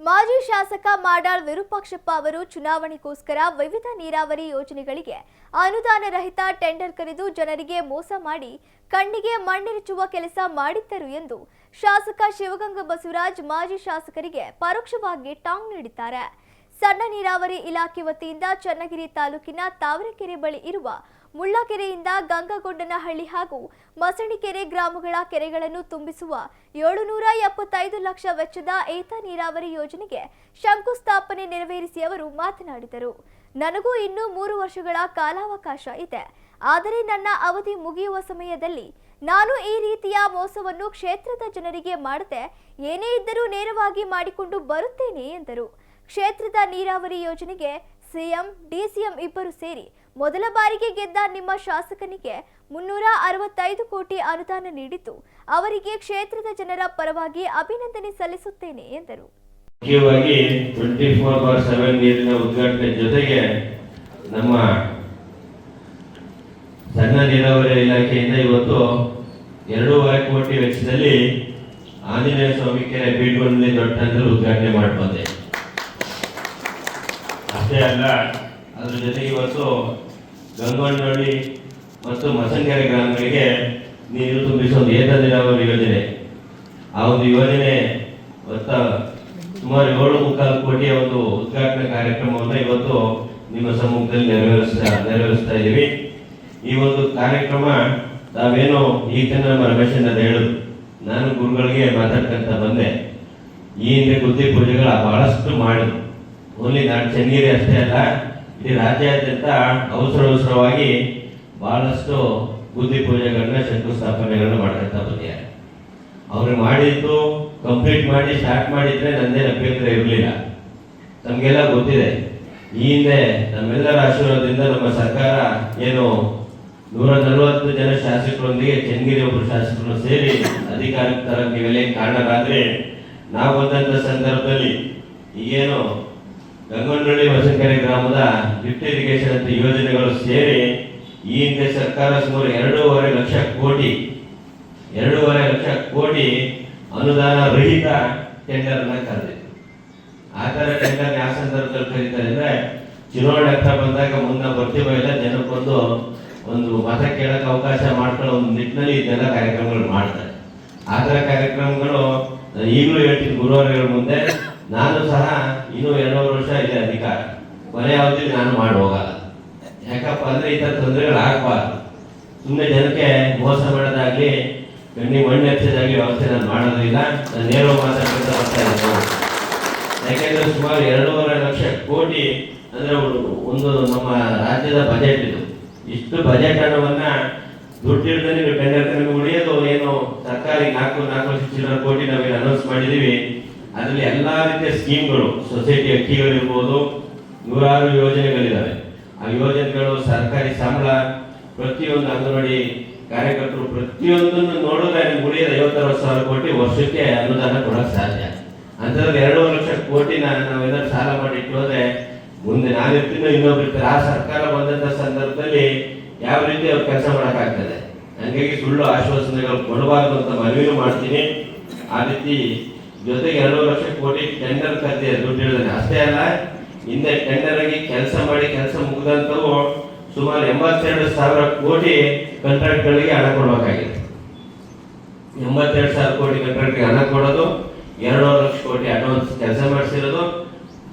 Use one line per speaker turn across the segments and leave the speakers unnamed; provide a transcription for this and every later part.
ಮಾಜಿ ಶಾಸಕ ಮಾಡಾಳ್ ವಿರೂಪಾಕ್ಷಪ್ಪ ಅವರು ಚುನಾವಣೆಗೋಸ್ಕರ ವಿವಿಧ ನೀರಾವರಿ ಯೋಜನೆಗಳಿಗೆ ಅನುದಾನ ರಹಿತ ಟೆಂಡರ್ ಕರೆದು ಜನರಿಗೆ ಮೋಸ ಮಾಡಿ ಕಣ್ಣಿಗೆ ಮಣ್ಣೆರಚುವ ಕೆಲಸ ಮಾಡಿದ್ದರು ಎಂದು ಶಾಸಕ ಶಿವಗಂಗ ಬಸವರಾಜ್ ಮಾಜಿ ಶಾಸಕರಿಗೆ ಪರೋಕ್ಷವಾಗಿ ಟಾಂಗ್ ನೀಡಿದ್ದಾರೆ. ಸಣ್ಣ ನೀರಾವರಿ ಇಲಾಖೆ ವತಿಯಿಂದ ಚನ್ನಗಿರಿ ತಾಲೂಕಿನ ತಾವರೆಕೆರೆ ಬಳಿ ಇರುವ ಮುಳ್ಳಕೆರೆಯಿಂದ ಗಂಗಗೊಂಡನಹಳ್ಳಿ ಹಾಗೂ ಮಸಣಿಕೆರೆ ಗ್ರಾಮಗಳ ಕೆರೆಗಳನ್ನು ತುಂಬಿಸುವ ಏಳುನೂರ ಎಪ್ಪತ್ತೈದು ಲಕ್ಷ ವೆಚ್ಚದ ಏತ ನೀರಾವರಿ ಯೋಜನೆಗೆ ಶಂಕುಸ್ಥಾಪನೆ ನೆರವೇರಿಸಿ ಅವರು ಮಾತನಾಡಿದರು. ನನಗೂ ಇನ್ನೂ ಮೂರು ವರ್ಷಗಳ ಕಾಲಾವಕಾಶ ಇದೆ. ಆದರೆ ನನ್ನ ಅವಧಿ ಮುಗಿಯುವ ಸಮಯದಲ್ಲಿ ನಾನು ಈ ರೀತಿಯ ಮೋಸವನ್ನು ಕ್ಷೇತ್ರದ ಜನರಿಗೆ ಮಾಡದೆ ಏನೇ ಇದ್ದರೂ ನೇರವಾಗಿ ಮಾಡಿಕೊಂಡು ಬರುತ್ತೇನೆ ಎಂದರು. ಕ್ಷೇತ್ರದ ನೀರಾವರಿ ಯೋಜನೆಗೆ ಸಿಎಂ ಡಿಸಿಎಂ ಇಬ್ಬರು ಸೇರಿ ಮೊದಲ ಬಾರಿಗೆ ಗೆದ್ದ ನಿಮ್ಮ ಶಾಸಕನಿಗೆ ಮುನ್ನೂರ ಅರವತ್ತೈದು ಕೋಟಿ ಅನುದಾನ ನೀಡಿದ್ದು ಅವರಿಗೆ ಕ್ಷೇತ್ರದ ಜನರ ಪರವಾಗಿ ಅಭಿನಂದನೆ ಸಲ್ಲಿಸುತ್ತೇನೆ ಎಂದರು.
ಮುಖ್ಯವಾಗಿ ಟ್ವೆಂಟಿ ಫೋರ್ ಬಾರ್ ಸೆವೆನ್ ನೀರಿನ ಉದ್ಘಾಟನೆ ಜೊತೆಗೆ ನಮ್ಮ ಸಣ್ಣ ನೀರಾವರಿ ಇಲಾಖೆಯಿಂದ ಇವತ್ತು ಎರಡೂವರೆ ಕೋಟಿ ವೆಚ್ಚದಲ್ಲಿ ಆಂಜನೇಯ ಸ್ವಾಮಿ ಕೆರೆ ಬೀಡ್ಗೊಂಡಲ್ಲಿ ದೊಡ್ಡ ಉದ್ಘಾಟನೆ ಮಾಡಿ ಬಂದೆ ಅಷ್ಟೇ ಅಲ್ಲ ಅದ್ರ ಜೊತೆಗೆ ಇವತ್ತು ಗಂಗೊಂಡಳ್ಳಿ ಮತ್ತು ಮಸಂಗೆರೆ ಗ್ರಾಮಗಳಿಗೆ ನೀರು ತುಂಬಿಸುವ ಒಂದು ಏತ ನೀರಾವರಿ ಯೋಜನೆ ಆ ಒಂದು ಯೋಜನೆ ಮತ್ತು ಸುಮಾರು ಏಳು ಮುಕ್ಕಾಲು ಕೋಟಿಯ ಒಂದು ಉದ್ಘಾಟನಾ ಕಾರ್ಯಕ್ರಮವನ್ನು ಇವತ್ತು ನಿಮ್ಮ ಸಮ್ಮುಖದಲ್ಲಿ ನೆರವೇರಿಸ್ತಾ ನೆರವೇರಿಸ್ತಾ ಇದ್ದೀವಿ. ಈ ಒಂದು ಕಾರ್ಯಕ್ರಮ ತಾವೇನು ಈ ತನ ನಮ್ಮ ರಮೇಶ್ ಹೇಳು ನಾನು ಗುರುಗಳಿಗೆ ಮಾತಾಡ್ಕೊಂತ ಬಂದೆ. ಈ ಹಿಂದೆ ಬುದ್ಧಿ ಪೂಜೆಗಳ ಬಹಳಷ್ಟು ಮಾಡಿದ್ರು. ಓನ್ಲಿ ನಾನು ಚೆನ್ನೀರಿ ಅಷ್ಟೇ ಅಲ್ಲ ಇಡೀ ರಾಜ್ಯಾದ್ಯಂತ ಅವಸರ ಅವಸರವಾಗಿ ಬಹಳಷ್ಟು ಬುದ್ಧಿ ಪೂಜೆಗಳನ್ನ, ಶಂಕುಸ್ಥಾಪನೆಗಳನ್ನ ಮಾಡ್ಕೊಂತ ಬಂದಿದ್ದಾರೆ. ಅವ್ರು ಮಾಡಿದ್ದು ಕಂಪ್ಲೀಟ್ ಮಾಡಿ, ಸ್ಟಾರ್ಟ್ ಮಾಡಿದ್ರೆ ನಂದೇನು ಅಭ್ಯಂತರ ಇರಲಿಲ್ಲ. ನಮಗೆಲ್ಲ ಗೊತ್ತಿದೆ. ಈ ಹಿಂದೆ ನಮ್ಮೆಲ್ಲರ ಆಶೀರ್ವಾದದಿಂದ ನಮ್ಮ ಸರ್ಕಾರ ಏನು ನೂರ ನಲವತ್ತು ಜನ ಶಾಸಕರೊಂದಿಗೆ ಚೆನ್ನಗಿರಿ ಒಬ್ಬರು ಶಾಸಕರು ಸೇರಿ ಅಧಿಕಾರಕ್ಕೆ ನೀವೆಲ್ಲ ಕಾರಣರಾದ್ರೆ ನಾವು ಬಂದಂತ ಸಂದರ್ಭದಲ್ಲಿ ಈಗೇನು ಗಂಗೊಂಡಳ್ಳಿ ಹೊಸಕೆರೆ ಗ್ರಾಮದ ಲಿಫ್ಟ್ ಇರಿಗೇಷನ್ ಅಂತ ಯೋಜನೆಗಳು ಸೇರಿ ಈ ಹಿಂದೆ ಸರ್ಕಾರ ಸುಮಾರು ಎರಡೂವರೆ ಲಕ್ಷ ಕೋಟಿ, ಎರಡೂವರೆ ಲಕ್ಷ ಕೋಟಿ ಅನುದಾನ ರಹಿತ ಟೆಂಡರ್ ಅನ್ನ ಕರೆದಿತ್ತು. ಆ ತರ ಟೆಂಡರ್ ಯಾವ ಸಂದರ್ಭದಲ್ಲಿ ಕರೀತಾರೆ ಅಂದ್ರೆ ಚುನಾವಣೆ ಹತ್ರ ಬಂದಾಗ ಮುನ್ನ ಬರ್ತೀವೋ ಇಲ್ಲ ಜನಕ್ಕೊಂದು ಒಂದು ಮತ ಕೇಳಕ್ಕೆ ಅವಕಾಶ ಮಾಡ್ಕೊಳ್ಳೋ ಒಂದು ನಿಟ್ಟಿನಲ್ಲಿ ಇದೆಲ್ಲ ಕಾರ್ಯಕ್ರಮಗಳು ಮಾಡ್ತಾರೆ. ಆ ಥರ ಕಾರ್ಯಕ್ರಮಗಳು ಈಗಲೂ ಹೇಳ್ತೀನಿ ಗುರುವಾರಗಳ ಮುಂದೆ ನಾನು ಸಹ ಇನ್ನೂ ಎರಡೂವರೆ ವರ್ಷ ಇದೆ ಅಧಿಕಾರ. ಕೊನೆ ಅವಧಿ ನಾನು ಮಾಡಿ ಹೋಗಲ್ಲ ಯಾಕಪ್ಪ ಅಂದ್ರೆ ಈ ಥರ ತೊಂದರೆಗಳು ಆಗಬಾರ್ದು ಸುಮ್ಮನೆ ಜನಕ್ಕೆ ಮೋಸ ಮಾಡೋದಾಗ್ಲಿ ಕಣ್ಣಿ ಮಣ್ಣು ಹೆಚ್ಚೋದಾಗ್ಲಿ ವ್ಯವಸ್ಥೆ ನಾನು ಮಾಡೋದಿಲ್ಲ. ನಾನು ನೇರ ಮಾತಾಡ್ತಾ ಬರ್ತಾ ಇದ್ದೀನಿ ಯಾಕೆಂದ್ರೆ ಸುಮಾರು ಎರಡೂವರೆ ಲಕ್ಷ ಕೋಟಿ ಅಂದ್ರೆ ಒಂದು- ನಮ್ಮ ರಾಜ್ಯದ ಬಜೆಟ್ ಇದು. ಇಷ್ಟು ಬಜೆಟ್ ಹಣವನ್ನ ದುಡ್ಡಿಲ್ಲದೆ ನೀವು ನಿಮಗೆ ಉಳಿಯೋದು ಏನು ಸರ್ಕಾರಿ ನಾಲ್ಕು ನಾಲ್ಕು ಲಕ್ಷ ಚಿಲ್ಲರ ಕೋಟಿ ನಾವೇನು ಅನೌನ್ಸ್ ಮಾಡಿದೀವಿ. ಅದರಲ್ಲಿ ಎಲ್ಲ ರೀತಿಯ ಸ್ಕೀಮ್ಗಳು ಸೊಸೈಟಿ ಅಕ್ಕಿಗಳಿರ್ಬೋದು, ನೂರಾರು ಯೋಜನೆಗಳಿದ್ದಾವೆ ಆ ಯೋಜನೆಗಳು ಸರ್ಕಾರಿ ಸಂಬಳ, ಪ್ರತಿಯೊಂದು ಅಂಗನವಾಡಿ ಕಾರ್ಯಕರ್ತರು ಪ್ರತಿಯೊಂದನ್ನು ನೋಡಿದ್ರೆ ಉಳಿಯೋದು ಐವತ್ತರವತ್ತು ಸಾವಿರ ಕೋಟಿ ವರ್ಷಕ್ಕೆ ಅನುದಾನ ಕೊಡೋಕೆ ಸಾಧ್ಯ. ಅಂತಂದ್ರೆ ಎರಡೂವರೆ ಲಕ್ಷ ಕೋಟಿ ನಾವೇನಾದ್ರು ಸಾಲ ಮಾಡಿ ಇಟ್ಟೋದ್ರೆ ಮುಂದೆ ನಾನಿರ್ತೀನೋ ಇನ್ನೊಬ್ರು ಇರ್ತಾರೆ. ಆ ಸರ್ಕಾರ ಬಂದಂಥ ಸಂದರ್ಭದಲ್ಲಿ ಯಾವ ರೀತಿ ಅವ್ರು ಕೆಲಸ ಮಾಡೋಕ್ಕಾಗ್ತದೆ? ಹಂಗಾಗಿ ಸುಳ್ಳು ಆಶ್ವಾಸನೆಗಳು ಕೊಡಬಾರ್ದು ಅಂತ ಮನವಿನೂ ಮಾಡ್ತೀನಿ. ಆ ರೀತಿ ಜೊತೆಗೆ ಎರಡು ಲಕ್ಷ ಕೋಟಿ ಟೆಂಡರ್ ಕರೆದಿ ದುಡ್ಡು ಹೇಳಿದಾನೆ. ಅಷ್ಟೇ ಅಲ್ಲ, ಹಿಂದೆ ಟೆಂಡರ್ ಆಗಿ ಕೆಲಸ ಮಾಡಿ ಕೆಲಸ ಮುಗಿದಂತವು ಸುಮಾರು ಎಂಬತ್ತೆರಡು ಸಾವಿರ ಕೋಟಿ ಕಂಟ್ರಾಕ್ಟ್ಗಳಿಗೆ ಹಣ ಕೊಡಬೇಕಾಗಿದೆ. ಎಂಬತ್ತೆರಡು ಸಾವಿರ ಕೋಟಿ ಕಂಟ್ರಾಕ್ಟ್ಗೆ ಹಣ ಕೊಡೋದು ಎರಡೂವರೆ ಲಕ್ಷ ಕೋಟಿ ಅಡ್ವಾನ್ಸ್ ಕೆಲಸ ಮಾಡಿಸಿರೋದು.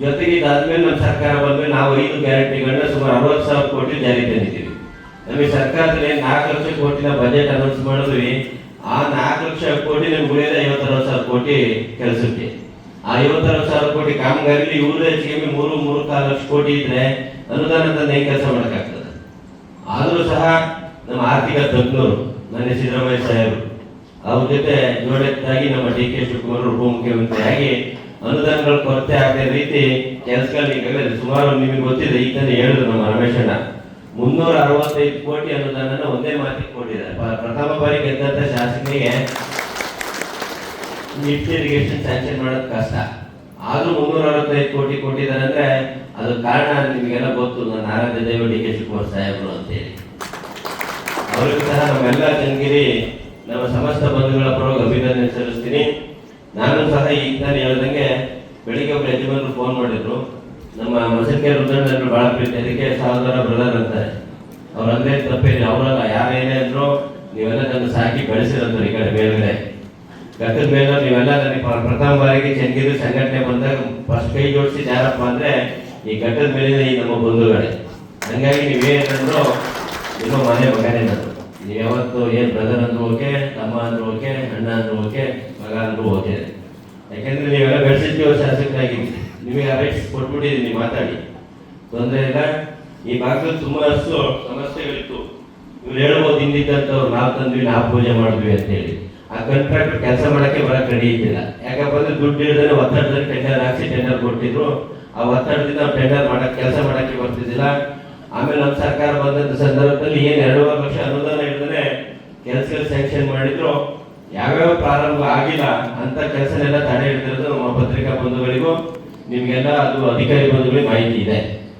ಜೊತೆಗೆ ಇದಾದ್ಮೇಲೆ ನಮ್ಮ ಸರ್ಕಾರ ಬಂದ್ಮೇಲೆ ನಾವು ಐದು ಗ್ಯಾರಂಟಿಗಳನ್ನ ಸುಮಾರು ಅರವತ್ತು ಸಾವಿರ ಕೋಟಿ ಜಾರಿ ತಂದಿದ್ದೀವಿ. ನಮಗೆ ಸರ್ಕಾರದಲ್ಲಿ ನಾಲ್ಕು ಲಕ್ಷ ಕೋಟಿನ ಬಜೆಟ್ ಅನೌನ್ಸ್ ಮಾಡಿದ್ವಿ. ಆ ನಾಲ್ಕು ಲಕ್ಷ ಕೋಟಿ ನಮ್ಗೆ ಉಳಿಯೋದು ಐವತ್ತರವತ್ತು ಸಾವಿರ ಕೋಟಿ ಕೆಲಸಕ್ಕೆ. ಆ ಐವತ್ತರವತ್ತು ಸಾವಿರ ಕೋಟಿ ಕಾಮಗಾರಿಲಿ ಇವ್ರದ್ದು ಹೆಚ್ಚಿಗೆ ಮೂರು ಮೂರು ಕಾಲು ಲಕ್ಷ ಕೋಟಿ ಇದ್ರೆ ಅನುದಾನ ತಂದು ಕೆಲಸ ಮಾಡೋಕ್ಕಾಗ್ತದೆ? ಆದರೂ ಸಹ ನಮ್ಮ ಆರ್ಥಿಕ ತಜ್ಞರು, ನನ್ನ ಸಿದ್ದರಾಮಯ್ಯ ಸಾಹೇಬರು ಅವ್ರ ಜೊತೆ ಜೋಡೆತ್ತಾಗಿ ನಮ್ಮ ಡಿ ಕೆ ಶಿವಕುಮಾರ್ ಉಪಮುಖ್ಯಮಂತ್ರಿಯಾಗಿ ಅನುದಾನಗಳ ಕೊರತೆ ಆಗದ ರೀತಿ ಕೆಲಸಗಳು ಈಗಾಗಲೇ ಸುಮಾರು ನಿಮಗೆ ಗೊತ್ತಿದೆ ಈಗ ಹೇಳಿದ್ರು ನಮ್ಮ ರಮೇಶಣ್ಣ. ಮುನ್ನೂರ ಅರವತ್ತೈದು ಕೋಟಿ ಅನುದಾನನ ಒಂದೇ ಮಾತಿಗೆ ಕೊಟ್ಟಿದ್ದಾರೆ. ಪ್ರಥಮ ಬಾರಿ ಗೆದ್ದಂತ ಶಾಸಕನಿಗೆ ಲಿಫ್ಟ್ ಇರಿಗೇಷನ್ ಸ್ಯಾಂಕ್ಷನ್ ಮಾಡೋದು ಕಷ್ಟ. ಆದ್ರೂ ಮುನ್ನೂರ ಅರವತ್ತೈದು ಕೋಟಿ ಕೊಟ್ಟಿದ್ದಾರೆ ಅಂದ್ರೆ ಅದು ಕಾರಣ ನಿಮಗೆಲ್ಲ ಗೊತ್ತು ನನ್ನ ಆರಾಧ್ಯ ದೇವ ಡಿ ಕೆ ಶಿವಕುಮಾರ್ ಸಾಹೇಬರು ಅಂತೇಳಿ. ಅವರಿಗೂ ಸಹ ನಮ್ಮೆಲ್ಲ ಜನಗಿರಿ ನಮ್ಮ ಸಮಸ್ತ ಬಂಧುಗಳ ಪರವಾಗಿ ಅಭಿನಂದನೆ ಸಲ್ಲಿಸ್ತೀನಿ. ನಾನು ಸಹ ಈಗ ನಾನು ಹೇಳ್ದಂಗೆ ಬೆಳಿಗ್ಗೆ ಒಬ್ಬರು ಯಜಮಾನರು ಫೋನ್ ಮಾಡಿದ್ರು. ನಮ್ಮ ಮಸಕ್ಕೆ ರುದ್ರಣ್ಣರು ಬಹಳ ಪ್ರೀತಿ. ಅದಕ್ಕೆ ಸಹೋದರ ಬ್ರದರ್ ಅಂತಾರೆ. ಅವ್ರಂದ್ರೆ ತಪ್ಪೇನು, ಅವರಲ್ಲ ಯಾರೇನೇ ಅಂದ್ರು ನೀವೆಲ್ಲ ನನ್ನ ಸಾಕಿ ಬೆಳೆಸಿರಂತಾರೆ ಈ ಕಡೆ ಮೇಲ್ಗಡೆ. ಗತದ ಮೇಲೆ ನೀವೆಲ್ಲ ನನಗೆ ಪ್ರ- ಪ್ರಥಮ ಬಾರಿಗೆ ಚೆನ್ನಗಿರಿ ಸಂಘಟನೆ ಬಂದಾಗ ಫಸ್ಟ್ ಕೈ ಜೋಡಿಸಿ ಯಾರಪ್ಪ ಅಂದ್ರೆ ಈ ಗಟ್ಟದ ಮೇಲಿನ ಈ ನಮ್ಮ ಬಂಧುಗಳೇ. ಹಂಗಾಗಿ ನೀವೇನಂದ್ರು ನಿಮ್ಮ ಮನೆ ಮಗನೇ ನಾನು. ನೀವು ಯಾವತ್ತು ಏನ್ ಬ್ರದರ್ ಅಂದ್ರು ಓಕೆ, ತಮ್ಮ ಅಂದ್ರೂ ಓಕೆ, ಅಣ್ಣ ಅಂದ್ರೂ ಓಕೆ, ಮಗ ಅಂದ್ರು ಓಕೆ. ಯಾಕೆಂದ್ರೆ ನೀವೆಲ್ಲ ಬೆಳೆಸಿದ್ದೀವಿ ಶಾಸಕರಾಗಿದ್ದೀವಿ ನಿಮಗೆ ಆ ಕೊಟ್ಬಿಟ್ಟಿದ್ದೀನಿ ಮಾತಾಡಿ. ತೊಂದರೆ ಇಲ್ಲ ಈ ಭಾಗದಲ್ಲಿ ಸುಮಾರಷ್ಟು ಸಮಸ್ಯೆಗಳಿತ್ತು. ಇವ್ರು ಹೇಳ್ಬೋದು ಹಿಂದಿದ್ದಂಥವ್ರು ನಾವು ತಂದ್ವಿ ನಾವು ಪೂಜೆ ಮಾಡಿದ್ವಿ ಅಂತ ಹೇಳಿ. ಆ ಕಾಂಟ್ರಾಕ್ಟ್ ಕೆಲಸ ಮಾಡೋಕ್ಕೆ ಬರಕ್ ರೆಡಿ ಇದ್ದಿಲ್ಲ. ಯಾಕಪ್ಪ ಅಂದ್ರೆ ದುಡ್ಡು ಹೇಳಿದ್ರೆ ಒತ್ತಡದಲ್ಲಿ ಟೆಂಡರ್ ಹಾಕ್ಸಿ ಟೆಂಡರ್ ಕೊಟ್ಟಿದ್ರು. ಆ ಒತ್ತಡದಿಂದ ನಾವು ಟೆಂಡರ್ ಮಾಡೋಕ್ಕೆ ಕೆಲಸ ಮಾಡೋಕ್ಕೆ ಬರ್ತಿದ್ದಿಲ್ಲ. ಆಮೇಲೆ ನಮ್ಮ ಸರ್ಕಾರ ಬಂದಂಥ ಸಂದರ್ಭದಲ್ಲಿ ಏನು ಎರಡೂವರೆ ಲಕ್ಷ ಅನುದಾನ ಇಳಿದ್ರೆ ಕೆಲಸಗಳು ಸ್ಯಾಂಕ್ಷನ್ ಮಾಡಿದ್ರು. ಯಾವ್ಯಾವ ಪ್ರಾರಂಭ ಆಗಿಲ್ಲ ಅಂತ ಕೆಲಸನೆಲ್ಲ ತಡೆ ಹಿಡಿದಿರೋದು ನಮ್ಮ ಪತ್ರಿಕಾ ಬಂಧುಗಳಿಗೂ. ನಿಮ್ಗೆಲ್ಲ ಅದು ಅಧಿಕಾರಿ ಬಂಧುಗಳಿಗೆ ಮಾಹಿತಿ ಇದೆ.